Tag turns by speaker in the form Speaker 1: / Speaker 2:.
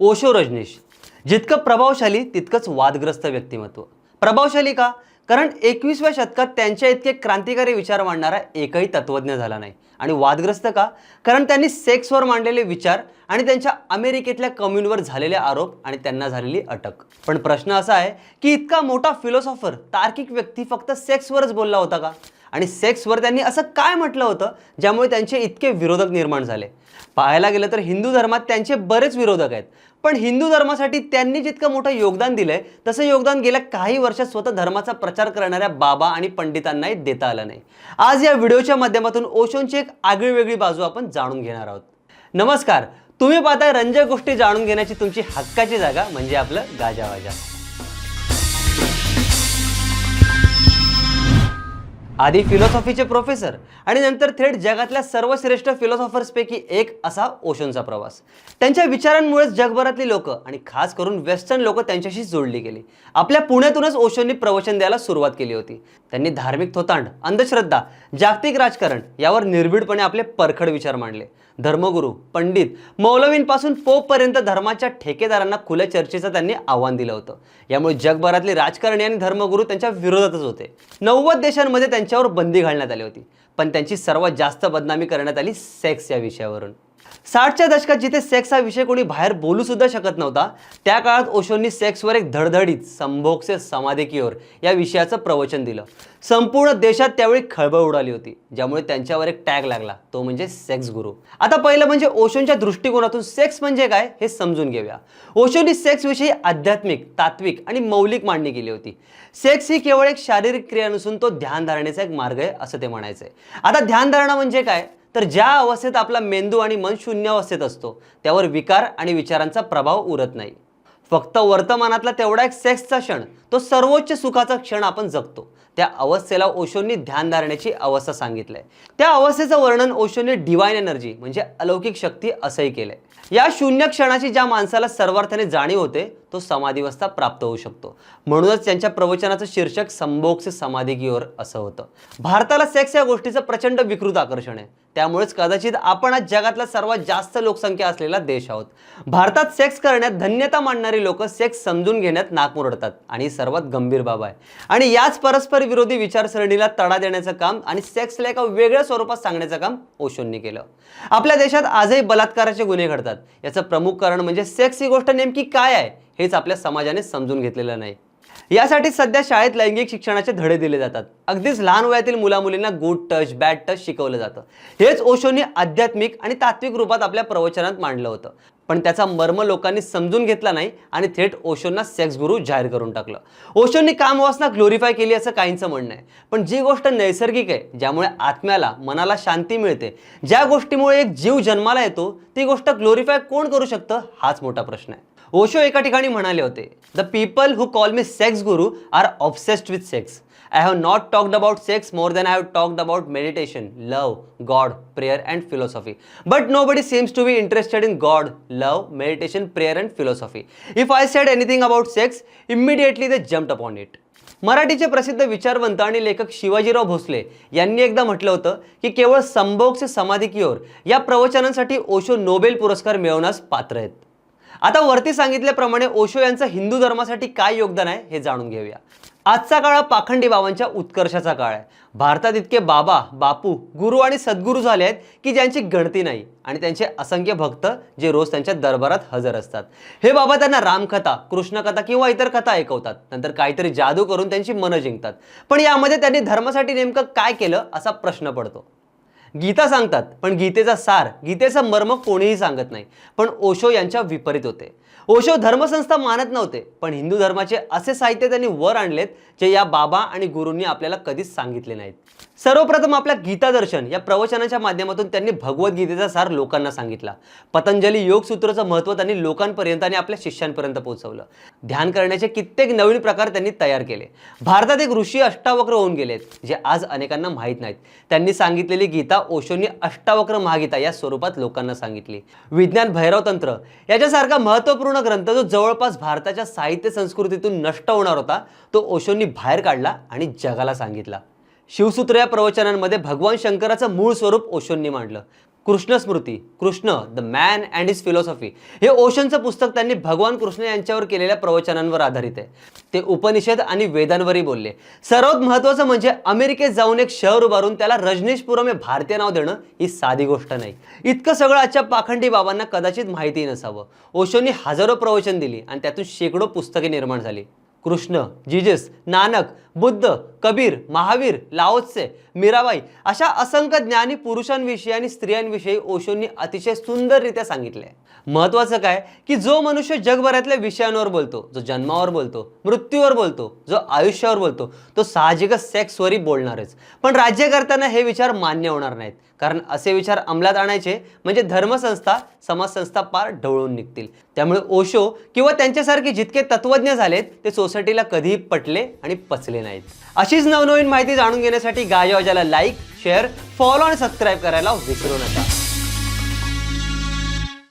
Speaker 1: ओशो रजनीश. जितकं प्रभावशाली तितकंच वादग्रस्त व्यक्तिमत्व. प्रभावशाली का? कारण एकवीसव्या शतकात त्यांच्या इतके क्रांतिकारी विचार मांडणारा एकही तत्वज्ञ झाला नाही. आणि वादग्रस्त का? कारण त्यांनी सेक्सवर मांडलेले विचार आणि त्यांच्या अमेरिकेतल्या कम्युनवर झालेले आरोप आणि त्यांना झालेली अटक. पण प्रश्न असा आहे की इतका मोठा फिलॉसॉफर तार्किक व्यक्ती फक्त सेक्सवरच बोलला होता का? आणि सेक्सवर त्यांनी असं काय म्हटलं होतं ज्यामुळे त्यांचे इतके विरोधक निर्माण झाले. पाहायला गेलं तर हिंदू धर्मात त्यांचे बरेच विरोधक आहेत. पण हिंदू धर्मासाठी त्यांनी जितकं मोठं योगदान दिलंय तसं योगदान गेल्या काही वर्षात स्वतः धर्माचा प्रचार करणाऱ्या बाबा आणि पंडितांनाही देता आलं नाही. आज या व्हिडिओच्या माध्यमातून ओशोंची एक आगळीवेगळी बाजू आपण जाणून घेणार आहोत. नमस्कार तुम्ही पाहताय रंजक गोष्टी जाणून घेण्याची तुमची हक्काची जागा म्हणजे आपलं गाजावाजा आधी फिलॉसॉफीचे प्रोफेसर आणि नंतर थेट जगातल्या सर्वश्रेष्ठ फिलॉसॉफर्सपैकी एक असा ओशोंचा प्रवास. त्यांच्या विचारांमुळेच जगभरातली लोक आणि खास करून वेस्टर्न लोक त्यांच्याशी जोडली गेली. आपल्या पुण्यातूनच ओशोंनी प्रवचन द्यायला सुरुवात केली होती. त्यांनी धार्मिक थोतांड अंधश्रद्धा जागतिक राजकारण यावर निर्भीडपणे आपले परखड विचार मांडले. धर्मगुरू पंडित मौलवींपासून पोपपर्यंत धर्माच्या ठेकेदारांना खुल्या चर्चेचं त्यांनी आव्हान दिलं होतं. यामुळे जगभरातले राजकारणी आणि धर्मगुरू त्यांच्या विरोधातच होते. नव्वद देशांमध्ये त्यांच्यावर बंदी घालण्यात आली होती. पण त्यांची सर्वात जास्त बदनामी करण्यात आली सेक्स या विषयावरून. साठच्या दशकात जिथे सेक्स हा विषय कोणी बाहेर बोलू सुद्धा शकत नव्हता त्या काळात ओशोंनी सेक्सवर एक धडधडीत संभोग से समाधी की ओर या विषयाचं प्रवचन दिलं. संपूर्ण देशात त्यावेळी खळबळ उडाली होती ज्यामुळे त्यांच्यावर एक टॅग लागला तो म्हणजे सेक्स गुरु आता पहिलं म्हणजे ओशोंच्या दृष्टिकोनातून सेक्स म्हणजे काय हे समजून घेऊया. ओशोंनी सेक्स विषयी आध्यात्मिक तात्विक आणि मौलिक मांडणी केली होती. सेक्स ही केवळ एक शारीरिक क्रिया नसून तो ध्यान धारणेचा एक मार्ग आहे असं ते म्हणायचंय. आता ध्यान धारणा म्हणजे काय? तर ज्या अवस्थेत आपला मेंदू आणि मन शून्य अवस्थेत असतो त्यावर विकार आणि विचारांचा प्रभाव उरत नाही. फक्त वर्तमानातला तेवढा एक सेक्सचा क्षण तो सर्वोच्च सुखाचा क्षण आपण जगतो. त्या अवस्थेला ओशोंनी ध्यान धारण्याची अवस्था सांगितलंय. त्या अवस्थेचं वर्णन ओशोंनी डिवाईन एनर्जी म्हणजे अलौकिक शक्ती असंही केलंय. या शून्य क्षणाची ज्या माणसाला सर्वार्थाने जाणीव होते तो समाधीवस्था प्राप्त होऊ शकतो. म्हणूनच त्यांच्या प्रवचनाचं शीर्षक संभोग समाधी की ओर असं होतं. भारताला सेक्स या गोष्टीचं प्रचंड विकृत आकर्षण आहे. त्यामुळेच कदाचित आपण आज जगातला सर्वात जास्त लोकसंख्या असलेला देश आहोत. भारतात सेक्स करण्यात धन्यता मानणारी लोक सेक्स समजून घेण्यात नाक आणि ही सर्वात गंभीर बाब आहे. आणि याच परस्पर विरोधी विचारसरणीला तडा देण्याचं काम आणि सेक्सला एका वेगळ्या स्वरूपात सांगण्याचं काम ओशोंनी केलं. आपल्या देशात आजही बलात्काराचे गुन्हे घडतात. याचं प्रमुख कारण म्हणजे सेक्स ही गोष्ट नेमकी काय आहे? हेच आपल्या समाजाने समजून घेतलेलं नाही. यासाठी सध्या शाळेत लैंगिक शिक्षणाचे धडे दिले जातात. अगदीच लहान वयातील मुलामुलींना गुड टच बॅड टच शिकवलं जातं. हेच ओशोंनी आध्यात्मिक आणि तात्विक रूपात आपल्या प्रवचनात मांडलं होतं. पण त्याचा मर्म लोकांनी समजून घेतला नाही आणि थेट ओशोंना सेक्स गुरु जाहीर करून टाकलं. ओशोंनी कामवासना ग्लोरीफाय केली असं काहींचं म्हणणं आहे. पण जी गोष्ट नैसर्गिक आहे ज्यामुळे आत्म्याला मनाला शांती मिळते ज्या गोष्टीमुळे एक जीव जन्माला येतो ती गोष्ट ग्लोरीफाय कोण करू शकतं? हाच मोठा प्रश्न आहे. ओशो एका ठिकाणी म्हणाले होते the people who call me sex guru are obsessed with sex I have not talked about sex more than I have talked about meditation love God prayer and philosophy but nobody seems to be interested in God love meditation prayer and philosophy if I said anything about sex immediately they jump upon it मराठीचे प्रसिद्ध विचारवंत आणि लेखक शिवाजीराव भोसले यांनी एकदा म्हटलं होतं की केवळ संभोग से समाधी की ओर या प्रवचनांसाठी ओशो नोबेल पुरस्कार मिळवण्यास पात्र आहेत. आता वरती सांगितल्याप्रमाणे ओशो यांचं हिंदू धर्मासाठी काय योगदान आहे हे जाणून घेऊया. आजचा काळ हा पाखंडी बाबांच्या उत्कर्षाचा काळ आहे. भारतात इतके बाबा बापू गुरु आणि सद्गुरू झाले आहेत की ज्यांची गणती नाही आणि त्यांचे असंख्य भक्त जे रोज त्यांच्या दरबारात हजर असतात. हे बाबा त्यांना रामकथा कृष्णकथा किंवा इतर कथा ऐकवतात. नंतर काहीतरी जादू करून त्यांची मनं जिंकतात. पण यामध्ये त्यांनी धर्मासाठी नेमकं काय केलं असा प्रश्न पडतो. गीता सांगतात पण गीतेचा सार गीतेचा मर्म कोणीही सांगत नाही. पण ओशो यांच्या विपरीत होते. ओशो धर्मसंस्था मानत नव्हते पण हिंदू धर्माचे असे साहित्य त्यांनी वर आणलेत जे या बाबा आणि गुरूंनी आपल्याला कधीच सांगितले नाहीत. सर्वप्रथम आपल्या गीता दर्शन या प्रवचनाच्या माध्यमातून त्यांनी भगवद्गीतेचा सार लोकांना सांगितला. पतंजली योगसूत्राचं महत्त्व त्यांनी लोकांपर्यंत आणि आपल्या शिष्यांपर्यंत पोहोचवलं. ध्यान करण्याचे कित्येक नवीन प्रकार त्यांनी तयार केले. भारतात एक ऋषी अष्टावक्र होऊन गेलेत जे आज अनेकांना माहीत नाहीत. त्यांनी सांगितलेली गीता ओशोंनी अष्टावक्र महागीता या स्वरूपात लोकांना सांगितली. विज्ञान भैरव तंत्र याच्यासारखा महत्त्वपूर्ण ग्रंथ जो जवळपास भारताच्या साहित्य संस्कृतीतून नष्ट होणार होता तो ओशोंनी बाहेर काढला आणि जगाला सांगितला. शिवसूत्र या प्रवचनांमध्ये भगवान शंकराचं मूळ स्वरूप ओशोंनी मांडलं. Krishna Smriti Krishna the man and his philosophy हे ओशनचं पुस्तक त्यांनी भगवान कृष्ण यांच्यावर केलेल्या प्रवचनांवर आधारित आहे. ते उपनिषद आणि वेदांवरही बोलले. सर्वात महत्त्वाचं म्हणजे अमेरिकेत जाऊन एक शहर उभारून त्याला रजनीशपुरम हे भारतीय नाव देणं ही साधी गोष्ट नाही. इतकं सगळं आजच्या पाखंडी बाबांना कदाचित माहिती नसावं. ओशोंनी हजारो प्रवचन दिली आणि त्यातून शेकडो पुस्तके निर्माण झाली. कृष्ण जिजस नानक बुद्ध कबीर महावीर लाओत्से मीराबाई अशा असंख्य ज्ञानी पुरुषांविषयी आणि स्त्रियांविषयी ओशोंनी अतिशय सुंदररित्या सांगितले. महत्वाचं काय? की जो मनुष्य जगभरातल्या विषयांवर बोलतो जो जन्मावर बोलतो मृत्यूवर बोलतो जो आयुष्यावर बोलतो तो साहजिकच सेक्सवरही बोलणारच. पण राज्य करताना हे विचार मान्य होणार नाहीत. कारण असे विचार अंमलात आणायचे म्हणजे धर्मसंस्था समाजसंस्था पार ढवळून निघतील. त्यामुळे ओशो किंवा त्यांच्यासारखे जितके तत्वज्ञ झालेत ते सोसायटीला कधीही पटले आणि पचले नाहीत. अशीच नवनवीन माहिती जाणून घेण्यासाठी गाजावाजाला लाईक शेअर फॉलो आणि सबस्क्राईब करायला विसरू नका.